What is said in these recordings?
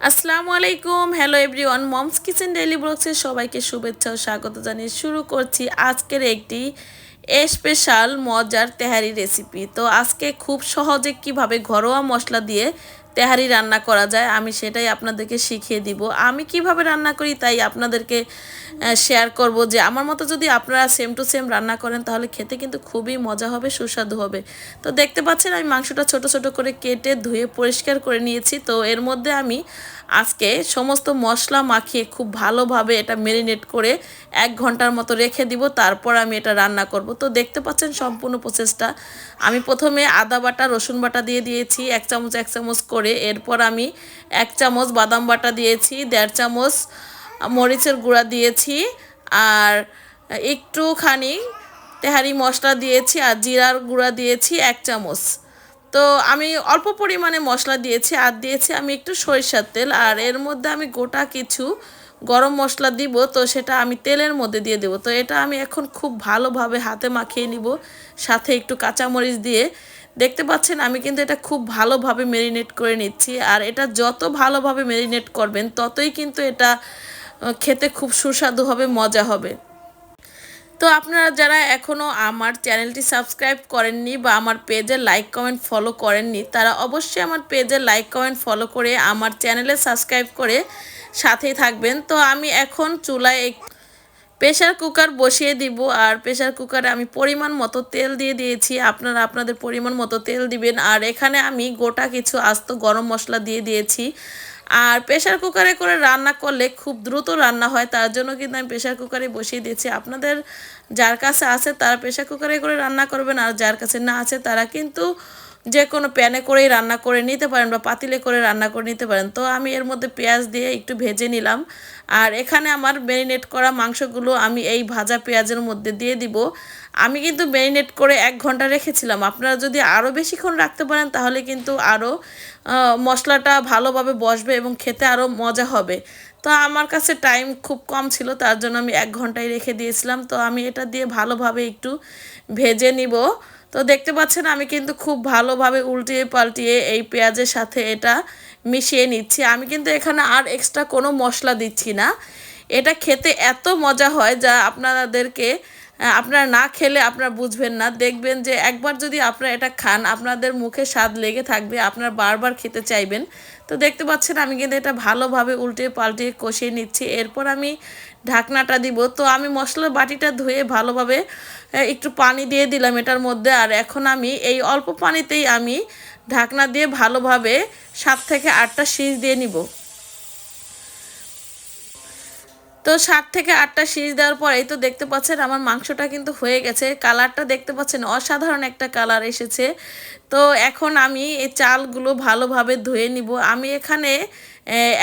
আসসালামু আলাইকুম। Hello everyone mom's kitchen daily ব্লগসের সবাইকে শুভেচ্ছা ও স্বাগত জানিয়ে শুরু করছি আজকের একটি স্পেশাল মজার তেহারি রেসিপি তো আজকে খুব সহজে কীভাবে ঘরোয়া মশলা দিয়ে তেহারি রান্না করা যায়, আমি সেটাই আপনাদেরকে শিখিয়ে দিব। আমি কীভাবে রান্না করি তাই আপনাদেরকে শেয়ার করব যে আমার মতো যদি আপনারা সেম টু সেম রান্না করেন তাহলে খেতে কিন্তু খুবই মজা হবে, সুস্বাদু হবে। তো দেখতে পাচ্ছেন আমি মাংসটা ছোট ছোট করে কেটে ধুয়ে পরিষ্কার করে নিয়েছি। তো এর মধ্যে আমি আজকে সমস্ত মশলা মাখিয়ে খুব ভালোভাবে এটা মেরিনেট করে এক ঘণ্টার মতো রেখে দিব, তারপর আমি এটা রান্না করব। তো দেখতে পাচ্ছেন সম্পূর্ণ প্রসেসটা আমি প্রথমে আদা বাটা, রসুন বাটা দিয়ে দিয়েছি, এক চামচ এক চামচ করে এরপর আমি এক চামচ বাদাম বাটা দিয়েছি, দেড় চামচ মরিচের গুঁড়া দিয়েছি, আর একটুখানি তেহারি মশলা দিয়েছি আর জিরার গুঁড়া দিয়েছি এক চামচ। তো আমি অল্প পরিমাণে মশলা দিয়েছি, আর দিয়েছি আমি একটু সরিষার তেল, আর এর মধ্যে আমি গোটা কিছু গরম মশলা দিব, তো সেটা আমি তেলের মধ্যে দিয়ে দেবো। তো এটা আমি এখন খুব ভালোভাবে হাতে মাখিয়ে নিব, সাথে একটু কাঁচামরিচ দিয়ে। দেখতে পাচ্ছেন, আমি কিন্তু এটা খুব ভালোভাবে মেরিনেট করে নিচ্ছি। আর এটা যত ভালোভাবে মেরিনেট করবেন, ততই কিন্তু এটা খেতে খুব সুস্বাদু হবে, মজা হবে। তো আপনারা যারা এখনও আমার চ্যানেলটি সাবস্ক্রাইব করেননি বা আমার পেজে লাইক, কমেন্ট, ফলো করেননি, তারা অবশ্যই আমার পেজে লাইক, কমেন্ট, ফলো করে আমার চ্যানেলে সাবস্ক্রাইব করে সাথেই থাকবেন। তো আমি এখন চুলায় প্রেশার কুকার বসিয়ে দিব আর প্রেশার কুকারে আমি পরিমাণ মতো তেল দিয়ে দিয়েছি। আপনারা আপনাদের পরিমাণ মতো তেল দিবেন। আর এখানে আমি গোটা কিছু আস্ত গরম মশলা দিয়ে দিয়েছি। আর প্রেশার কুকারে করে রান্না করলে খুব দ্রুত রান্না হয়, তার জন্য কিন্তু আমি প্রেশার কুকারে বসিয়ে দিয়েছি। আপনাদের যার কাছে আছে তারা প্রেশার কুকারে করে রান্না করবেন আর যার কাছে না আছে তারা কিন্তু যে কোনো প্যানে করেই রান্না করে নিতে পারেন বা পাতিলে করে রান্না করে নিতে পারেন। তো আমি এর মধ্যে পেঁয়াজ দিয়ে একটু ভেজে নিলাম। আর এখানে আমার ম্যারিনেট করা মাংসগুলো আমি এই ভাজা পেঁয়াজের মধ্যে দিয়ে দিব। আমি কিন্তু ম্যারিনেট করে এক ঘণ্টা রেখেছিলাম। আপনারা যদি আরও বেশিক্ষণ রাখতে পারেন, তাহলে কিন্তু আরও মশলাটা ভালোভাবে বসবে এবং খেতে আরও মজা হবে। তো আমার কাছে টাইম খুব কম ছিল, তার জন্য আমি এক ঘন্টায় রেখে দিয়েছিলাম। তো আমি এটা দিয়ে ভালোভাবে একটু ভেজে নিব। তো দেখতে পাচ্ছেন, আমি কিন্তু খুব ভালোভাবে উল্টিয়ে পাল্টিয়ে এই পেঁয়াজের সাথে এটা মিশিয়ে নিচ্ছি। আমি কিন্তু এখানে আর এক্সট্রা কোনো মশলা দিচ্ছি না। এটা খেতে এত মজা হয় যা আপনাদেরকে আপনারা না খেলে আপনারা বুঝবেন না। দেখবেন যে একবার যদি আপনারা এটা খান, আপনাদের মুখে স্বাদ লেগে থাকবে, আপনারা বারবার খেতে চাইবেন। তো দেখতে পাচ্ছেন, আমি কিন্তু এটা ভালোভাবে উল্টে পাল্টে কষিয়ে নিচ্ছি। এরপর আমি ঢাকনাটা দিব। তো আমি মশলার বাটিটা ধুয়ে ভালোভাবে একটু পানি দিয়ে দিলাম এটার মধ্যে। আর এখন আমি এই অল্প পানিতেই আমি ঢাকনা দিয়ে ভালোভাবে সাত থেকে আটটা সিজ দিয়ে নিব। তো সাত থেকে আটটা সিজ দেওয়ার পরেই তো দেখতে পাচ্ছেন আমার মাংসটা কিন্তু হয়ে গেছে। কালারটা দেখতে পাচ্ছেন, অসাধারণ একটা কালার এসেছে। তো এখন আমি এই চালগুলো ভালোভাবে ধুয়ে নিব। আমি এখানে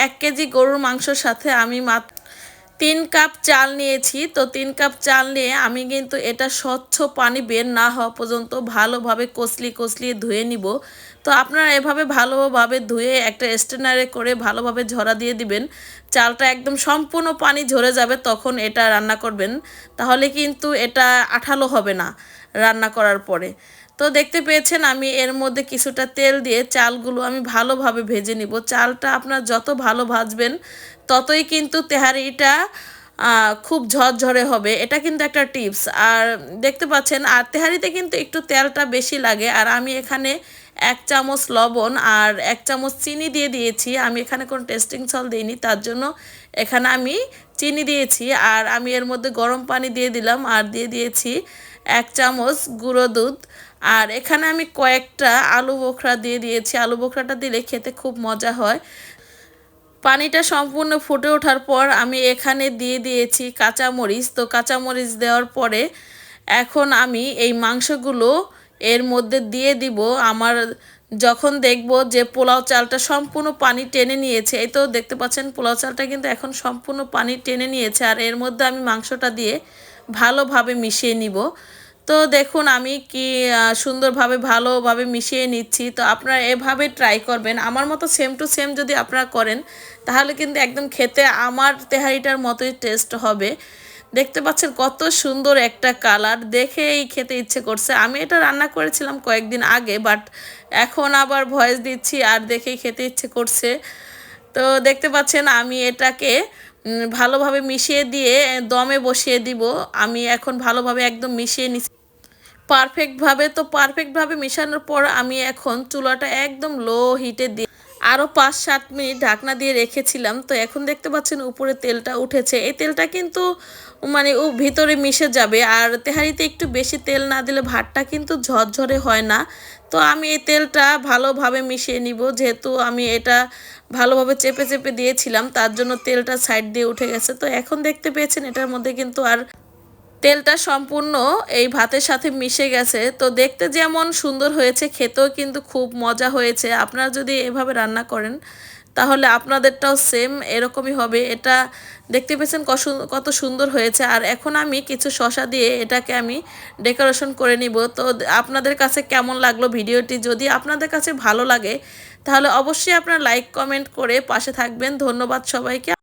এক কেজি গরুর মাংসর সাথে আমি মাত্র তিন কাপ চাল নিয়েছি। তো তিন কাপ চাল নিয়ে আমি কিন্তু এটা স্বচ্ছ পানি বের না হওয়া পর্যন্ত ভালোভাবে কষলি কষলিয়ে ধুয়ে নিব। তো আপনারা এভাবে ভালোভাবে ধুয়ে একটা স্টেনারে করে ভালোভাবে ঝরা দিয়ে দিবেন। চালটা একদম সম্পূর্ণ পানি ঝরে যাবে, তখন এটা রান্না করবেন। তাহলে কিন্তু এটা আঠালো হবে না রান্না করার পরে। তো দেখতে পেয়েছেন আমি এর মধ্যে কিছুটা তেল দিয়ে চালগুলো আমি ভালোভাবে ভেজে নিব। চালটা আপনার যত ভালো ভাজবেন ততই কিন্তু তেহারিটা খুব ঝরঝরে হবে। এটা কিন্তু একটা টিপস। আর দেখতে পাচ্ছেন, আর তেহারিতে কিন্তু একটু তেলটা বেশি লাগে। আর আমি এখানে এক চামচ লবণ আর এক চামচ চিনি দিয়ে দিয়েছি। আমি এখানে কোনো টেস্টিং সল দিইনি, তার জন্য এখানে আমি চিনি দিয়েছি। আর আমি এর মধ্যে গরম পানি দিয়ে দিলাম। আর দিয়ে দিয়েছি এক চামচ গুঁড়ো দুধ। আর এখানে আমি কয়েকটা আলু বোখরা দিয়ে দিয়েছি। আলু বোখরাটা দিলে খেতে খুব মজা হয়। পানিটা সম্পূর্ণ ফুটে ওঠার পর আমি এখানে দিয়ে দিয়েছি কাঁচামরিচ। তো কাঁচামরিচ দেওয়ার পরে এখন আমি এই মাংসগুলো এর মধ্যে দিয়ে দিব। আমার যখন দেখব যে পোলাও চালটা সম্পূর্ণ পানি টেনে নিয়েছে, এই তো দেখতে পাচ্ছেন পোলাও চালটা কিন্তু এখন সম্পূর্ণ পানি টেনে নিয়েছে। আর এর মধ্যে আমি মাংসটা দিয়ে ভালোভাবে মিশিয়ে নিব। তো দেখুন, আমি কি সুন্দরভাবে ভালোভাবে মিশিয়ে নিচ্ছি। তো আপনারা এভাবে ট্রাই করবেন। আমার মতো সেম টু সেম যদি আপনারা করেন, তাহলে কিন্তু একদম খেতে আমার তেহারিটার মতোই টেস্ট হবে। দেখতে পাচ্ছেন কত সুন্দর একটা কালার দেখেই খেতে ইচ্ছে করছে। আমি এটা রান্না করেছিলাম কয়েকদিন আগে বাট এখন আবার ভয়েস দিচ্ছি আর দেখেই খেতে ইচ্ছে করছে। তো দেখতে পাচ্ছেন আমি এটাকে ভালোভাবে মিশিয়ে দিয়ে দমে বসিয়ে দিব। আমি এখন ভালোভাবে একদম মিশিয়ে নিচ্ছি পারফেক্টভাবে তো পারফেক্টভাবে মেশানোর পর আমি এখন চুলাটা একদম লো হিটে দিয়ে আরও পাঁচ সাত মিনিট ঢাকনা দিয়ে রেখেছিলাম। তো এখন দেখতে পাচ্ছেন উপরে তেলটা উঠেছে। এই তেলটা কিন্তু মানে ও ভিতরে মিশে যাবে। আর তেহারিতে একটু বেশি তেল না দিলে ভাতটা কিন্তু ঝরঝরে হয় না। তো আমি এই তেলটা ভালোভাবে মিশিয়ে নিব। যেহেতু আমি এটা ভালোভাবে চেপে চেপে দিয়েছিলাম, তার জন্য তেলটা সাইড দিয়ে উঠে গেছে। তো এখন দেখতে পেয়েছেন, এটার মধ্যে কিন্তু আর তেলটা সম্পূর্ণ এই ভাতের সাথে মিশে গেছে। তো দেখতে যেমন সুন্দর হয়েছে, খেতেও কিন্তু খুব মজা হয়েছে। আপনারা যদি এভাবে রান্না করেন তাহলে আপনাদেরটাও সেম এরকমই হবে। এটা দেখতে পেয়েছেন কত সুন্দর হয়েছে। আর এখন আমি কিছু শশা দিয়ে এটাকে আমি ডেকোরেশন করে নিব। তো আপনাদের কাছে কেমন লাগল ভিডিওটি? যদি আপনাদের কাছে ভালো লাগে, তাহলে অবশ্যই আপনারা লাইক কমেন্ট করে পাশে থাকবেন। ধন্যবাদ সবাইকে।